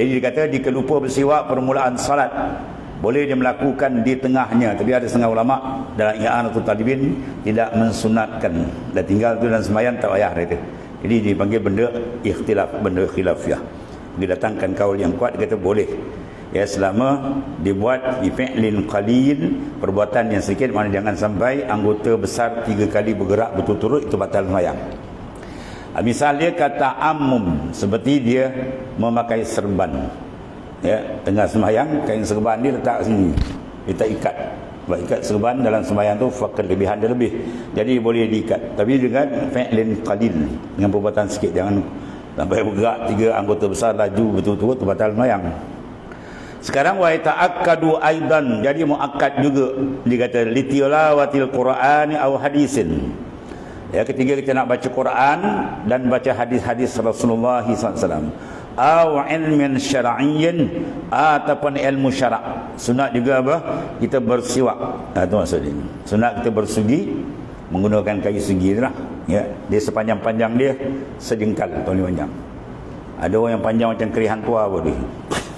Jadi dia kata jika lupa bersiwak permulaan salat boleh dia melakukan di tengahnya tapi ada setengah ulama dalam i'anatul talibin tidak mensunatkan dan tinggal tu dalam sembahyang tak payah dia. Jadi dipanggil benda ikhtilaf, benda khilafiah. Didatangkan kaul yang kuat dia kata boleh. Ya selama dibuat bifi'lin qalil, perbuatan yang sedikit mana jangan sampai anggota besar tiga kali bergerak berturut-turut itu batal sembahyang. Ah, misal dia kata amum seperti dia memakai serban. Ya, tengah sembahyang kain serban dia letak sini. Kita ikat. Sebab ikat serban dalam sembahyang tu fakir lebihan dia lebih. Jadi boleh diikat. Tapi dengan fi'lin qalil dengan perbuatan sikit jangan sampai bergerak tiga anggota besar laju betul-betul tu batal sembahyang. Sekarang wa ta'akkadu aidan jadi muakkad juga dia kata litilawatil qur'ani aw hadisin. Ya ketiga kita nak baca Quran dan baca hadis-hadis Rasulullah SAW. Aw ilmin syar'iyyin ataupun ilmu syarak. Sunat juga apa? Kita bersiwak. Ha, itu maksudnya. Sunat kita bersugi menggunakan kayu sugi lah. Ya, dia sepanjang-panjang dia sejengkal paling panjang. Ada orang yang panjang macam kerihan tua apa dia.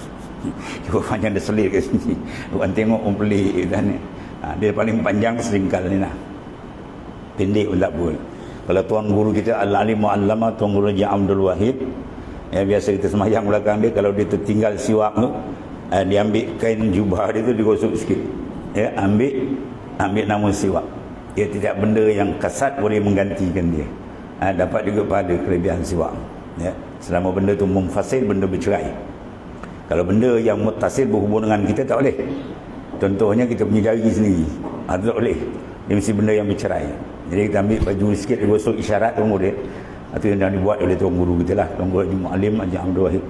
Cuba panjang dia selit ke sini. Orang tengok pun pelik dan ha, dia paling panjang sejengkal ni lah pendek pun tak pun kalau tuan guru kita al-alim mu'allama tuan guru Haji Abdul Wahid ya biasa kita semayang belakang dia kalau dia tertinggal siwak tu eh, dia ambil kain jubah dia tu digosok sikit. Ya ambil ambil nama siwak. Dia tidak benda yang kasat boleh menggantikan dia. Ha, dapat juga pada kelebihan siwak. Ya selama benda tu memfasil benda bercerai. Kalau benda yang mutasil berhubung dengan kita tak boleh. Contohnya kita punya jari sendiri. Ha, tak boleh. Dia mesti benda yang bercerai jadi kita ambil baju sikit dia gosok isyarat tunggu dia. Itu yang dibuat oleh tuan guru kita lah. Tuan guru Haji Mu'alim Haji Abdul Wahid